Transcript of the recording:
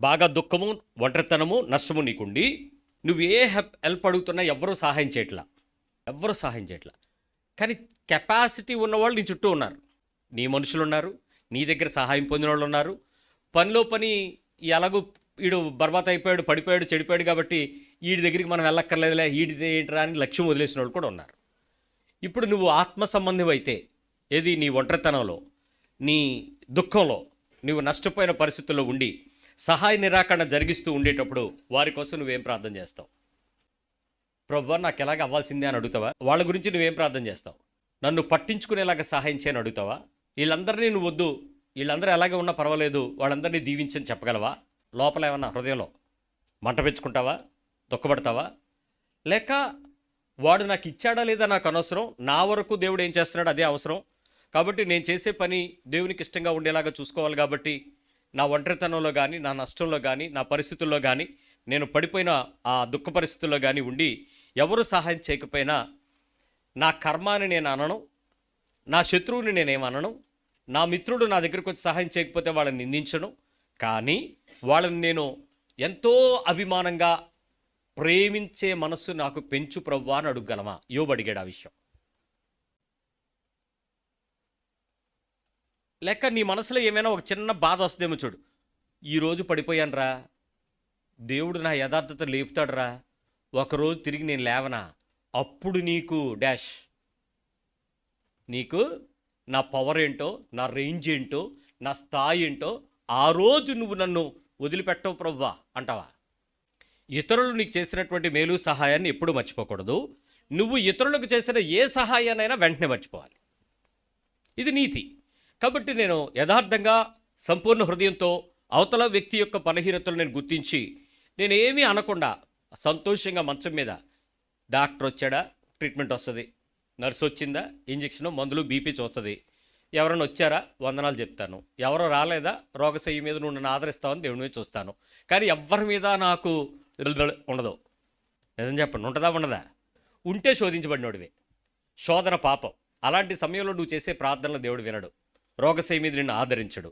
బాగా దుఃఖము ఒంటరితనము నష్టము నీకుండి నువ్వు ఏ హెల్ప్ హెల్ప్ అడుగుతున్నా ఎవరూ సహాయం చేయట్లా. ఎవరు సహాయం చేయట్లా. కానీ కెపాసిటీ ఉన్నవాళ్ళు నీ చుట్టూ ఉన్నారు. నీ మనుషులు ఉన్నారు నీ దగ్గర సహాయం పొందిన వాళ్ళు ఉన్నారు. పనిలో పని ఎలాగూ వీడు బర్బాత్ అయిపోయాడు పడిపోయాడు చెడిపోయాడు కాబట్టి వీడి దగ్గరికి మనం వెళ్ళక్కర్లేదులే వీడిదే ఏంట్రా అని లక్ష్యం వదిలేసిన వాళ్ళు కూడా ఉన్నారు. ఇప్పుడు నువ్వు ఆత్మ సంబంధం అయితే ఏది నీ ఒంటరితనంలో నీ దుఃఖంలో నువ్వు నష్టపోయిన పరిస్థితుల్లో ఉండి సహాయ నిరాకరణ జరిగిస్తూ ఉండేటప్పుడు వారి కోసం నువ్వేం ప్రార్థన చేస్తావు? ప్రభు నాకు ఎలాగ అవ్వాల్సిందే అని అడుగుతావా? వాళ్ళ గురించి నువ్వేం ప్రార్థన చేస్తావు? నన్ను పట్టించుకునేలాగా సహాయం చేయని అడుగుతావా? వీళ్ళందరినీ నువ్వు వద్దు. వీళ్ళందరూ ఎలాగే ఉన్నా పర్వాలేదు. వాళ్ళందరినీ దీవించని చెప్పగలవా? లోపల ఏమన్నా హృదయంలో మంట పెంచుకుంటావా? దుఃఖపడతావా? లేక వాడు నాకు ఇచ్చాడా లేదా నాకు అనవసరం? నా వరకు దేవుడు ఏం చేస్తున్నాడు అదే అవసరం. కాబట్టి నేను చేసే పని దేవునికి ఇష్టంగా ఉండేలాగా చూసుకోవాలి కాబట్టి నా ఒంటరితనంలో కానీ నా నష్టంలో కానీ నా పరిస్థితుల్లో కానీ నేను పడిపోయిన ఆ దుఃఖ పరిస్థితుల్లో కానీ ఉండి ఎవరు సహాయం చేయకపోయినా నా కర్మాన్ని నేను అనను నా శత్రువుని నేనేమనను నా మిత్రుడు నా దగ్గరకు వచ్చి సహాయం చేయకపోతే వాళ్ళని నిందించను కానీ వాళ్ళని నేను ఎంతో అభిమానంగా ప్రేమించే మనస్సు నాకు పెంచు ప్రవ్వా అని అడుగలమా యోబడిగాడు ఆ విషయం. లేక నీ మనసులో ఏమైనా ఒక చిన్న బాధ వస్తుందేమో చూడు. ఈరోజు పడిపోయానురా. దేవుడు నా యథార్థత లేపుతాడురా. ఒకరోజు తిరిగి నేను లేవనా? అప్పుడు నీకు డాష్. నీకు నా పవర్ ఏంటో నా రేంజ్ ఏంటో నా స్థాయి ఏంటో ఆ రోజు నువ్వు నన్ను వదిలిపెట్టవు ప్రవ్వా అంటావా? ఇతరులు నీకు చేసినటువంటి మేలు సహాయాన్ని ఎప్పుడు మర్చిపోకూడదు. నువ్వు ఇతరులకు చేసిన ఏ సహాయాన్నైనా వెంటనే మర్చిపోవాలి. ఇది నీతి. కాబట్టి నేను యథార్థంగా సంపూర్ణ హృదయంతో అవతల వ్యక్తి యొక్క బలహీనతలు నేను గుర్తించి నేను ఏమీ అనకుండా సంతోషంగా మంచం మీద డాక్టర్ వచ్చాడా ట్రీట్మెంట్ వస్తుంది నర్స్ వచ్చిందా ఇంజక్షన్ మందులు బీపీ చూస్తుంది. ఎవరైనా వచ్చారా వందనాలు చెప్తాను. ఎవరో రాలేదా రోగశయ్య మీద నువ్వు నన్ను ఆదరిస్తావని దేవుని మీద చూస్తాను. కానీ ఎవరి మీద నాకు ఉండదు. నిజం చెప్పండి ఉంటుందా ఉండదా? ఉంటే శోధించబడినోడివి. శోధన పాపం. అలాంటి సమయంలో నువ్వు చేసే ప్రార్థనలు దేవుడు వినడు. రోగశయ్య ఆదరించడు.